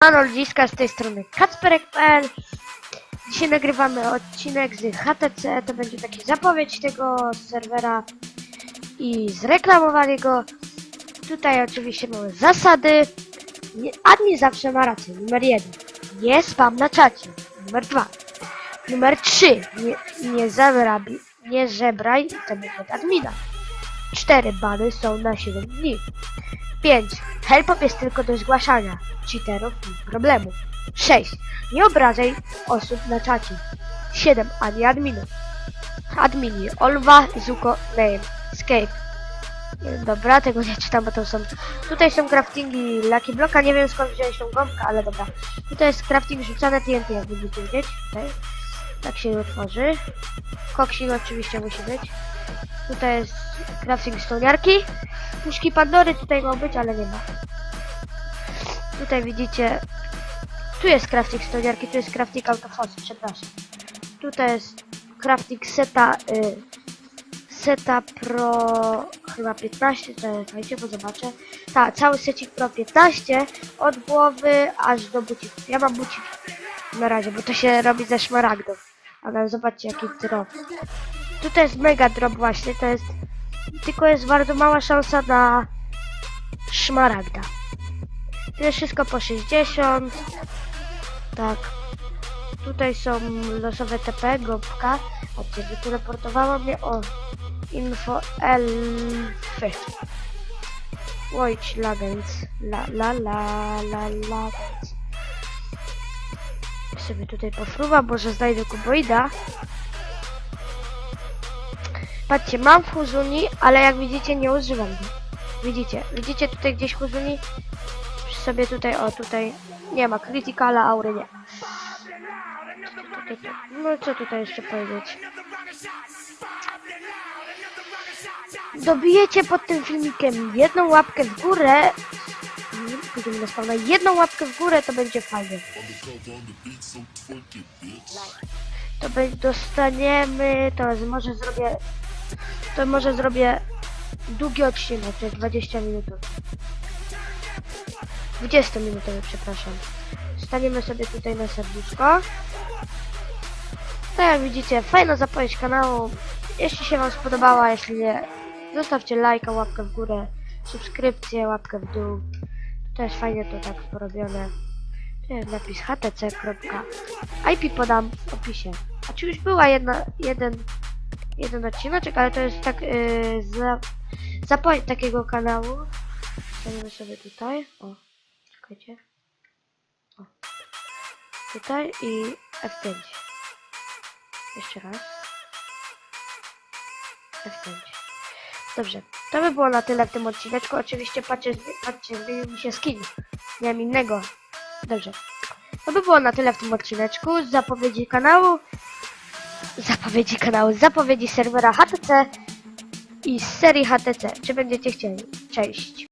Ano ludziska z tej strony Kacperek.pl Dzisiaj nagrywamy odcinek z HTC, to będzie taki zapowiedź tego serwera i zreklamowanie go. Tutaj oczywiście mamy zasady. Nie, admin zawsze ma rację. Numer jeden. Nie spam na czacie. Numer dwa. Numer trzy. Nie, nie zabrabi, nie żebraj internet admina. Cztery bany są na 7 dni. 5. Helpop jest tylko do zgłaszania cheaterów i problemów. 6. Nie obrażaj osób na czacie. 7. Ani adminów. Admini Olwa, Zuko, Name, Escape. Dobra, tego nie czytam, bo to są... Tutaj są craftingi Lucky Blocka, nie wiem skąd wziąłeś tą gąbkę, ale dobra. Tutaj jest crafting rzucane TNT, jak będziecie widzieć. Tak się otworzy. Koksik oczywiście musi być. Tutaj jest crafting stoniarki. Puszki Pandory tutaj mogą być, ale nie ma. Tutaj widzicie, tu jest crafting stoniarki, tu jest crafting autofos, przepraszam. Tutaj jest crafting seta, y, seta pro chyba 15, czekajcie, bo zobaczę. Tak, cały secik pro 15, od głowy aż do bucików. Ja mam bucik na razie, bo to się robi ze szmaragdów. Ale zobaczcie jaki drop. Tutaj jest mega drop właśnie, to jest tylko jest bardzo mała szansa na szmaragda. To jest wszystko po 60. Tak. Tutaj są losowe TP, gąbka. Chodźcie, wyteleportowało mnie o info elfy. Wojć Lagans. La la la la Lagans. Sobie tutaj pofruwa, może znajdę kuboida. Patrzcie, mam fuzuni, ale jak widzicie nie używam go. Widzicie, widzicie tutaj gdzieś fuzuni? Sobie tutaj, o tutaj nie ma, krytykala aury nie. No co tutaj jeszcze powiedzieć? Dobijecie pod tym filmikiem jedną łapkę w górę. Pójdziemy na. Jedną łapkę w górę to będzie fajnie. To dostaniemy, to może zrobię to może zrobię długi odcinek, to jest 20 minut. 20 minutowy, przepraszam. Staniemy sobie tutaj na serduszko. Tak jak widzicie, fajna zapowiedź kanału. Jeśli się Wam spodobała, jeśli nie, zostawcie lajka, łapkę w górę, subskrypcję, łapkę w dół. To jest fajnie to tak porobione. Tu jest napis htc. IP podam w opisie. A czy już była jedna, jeden jeden odcineczek, ale to jest tak yy, za, zapowiedź takiego kanału. Staniemy sobie tutaj. O, czekajcie. O. Tutaj i F5. Jeszcze raz. F5. Dobrze, to by było na tyle w tym odcineczku. Oczywiście patrzcie, patrzcie zmienił mi się skin. Miałem innego. Dobrze. To by było na tyle w tym odcineczku. Zapowiedzi kanału zapowiedzi kanału, zapowiedzi serwera HTC i serii HTC. Czy będziecie chcieli? Cześć!